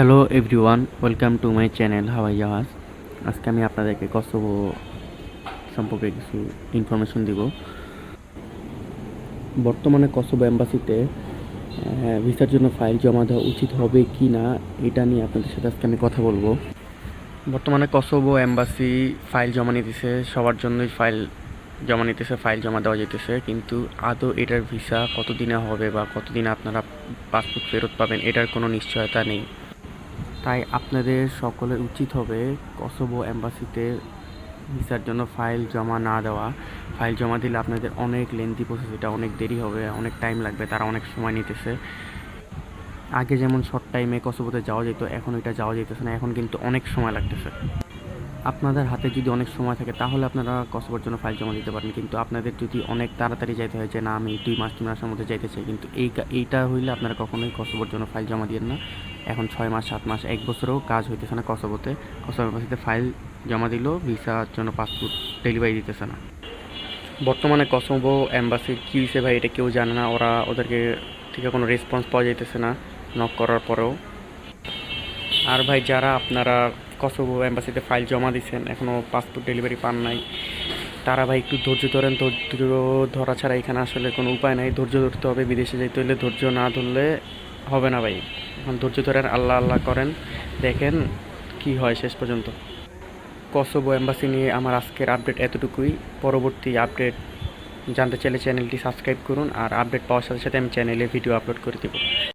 Hello everyone welcome to my channel হাওয়াই জাহাজ আজকে আমি আপনাদেরকে কসোভো সম্পর্কে কিছু ইনফরমেশন দিব। বর্তমানে কসোভো অ্যাম্বাসিতে ভিসার জন্য ফাইল জমা দেওয়া উচিত হবে কি না, এটা নিয়ে আপনাদের সাথে আজকে আমি কথা বলব। বর্তমানে কসোভো অ্যাম্বাসি ফাইল জমা নিতেছে, সবার জন্যই ফাইল জমা নিতেছে ফাইল জমা দেওয়া যেতেছে, কিন্তু আদৌ এটার ভিসা কতদিনে হবে বা কতদিনে আপনারা পাসপোর্ট ফেরত পাবেন, এটার কোনো নিশ্চয়তা নেই। তাই আপনাদের সকলের উচিত হবে কসোভো অ্যাম্বাসিতে ভিসার জন্য ফাইল জমা না দেওয়া। ফাইল জমা দিলে আপনাদের অনেক লেন্থি প্রসেস এটা অনেক দেরি হবে, অনেক টাইম লাগবে, তারা অনেক সময় নিতেছে। আগে যেমন শর্ট টাইমে কসোভোতে যাওয়া যেত, এখন এটা যাওয়া যেতেছে না, এখন কিন্তু অনেক সময় লাগতেছে। আপনাদের হাতে যদি অনেক সময় থাকে, তাহলে আপনারা কসোভোর জন্য ফাইল জমা দিতে পারেন। কিন্তু আপনাদের যদি অনেক তাড়াতাড়ি যাইতে হয় যে, না, আমি দুই মাস, তিন মাসের মধ্যে যাইতে চাই। কিন্তু এই এইটা হইলে আপনারা কখনোই কসোভোর জন্য ফাইল জমা দিয়েন না। এখন ছয় মাস, সাত মাস, এক বছরেও কাজ হইতেছে না কসোভোতে কসোভো এম্বাসিতে ফাইল জমা দিলেও ভিসার জন্য পাসপোর্ট ডেলিভারি দিতেছে না। বর্তমানে কসোভো অ্যাম্বাসির কী হিসেবে ভাই, এটা কেউ জানে না। ওরা ওদেরকে থেকে কোনো রেসপন্স পাওয়া যাইতেছে না নক করার পরেও। আর ভাই, যারা আপনারা কসোভো অ্যাম্বাসিতে ফাইল জমা দিয়েছেন এখনও পাসপোর্ট ডেলিভারি পান নাই। তারা ভাই একটু ধৈর্য ধরেন, ধৈর্য ধরা ছাড়া এখানে আসলে কোনো উপায় নাই। ধৈর্য ধরতে হবে, বিদেশে যেতে হলে ধৈর্য না ধরলে হবে না ভাই। এখন ধৈর্য ধরেন, আল্লাহ আল্লাহ করেন। দেখেন কি হয় শেষ পর্যন্ত। কসোভো অ্যাম্বাসি নিয়ে আমার আজকের আপডেট এতটুকুই। পরবর্তী আপডেট জানতে চাইলে চ্যানেলটি সাবস্ক্রাইব করুন, আর আপডেট পাওয়ার সাথে সাথে আমি চ্যানেলে ভিডিও আপলোড করে দেবো।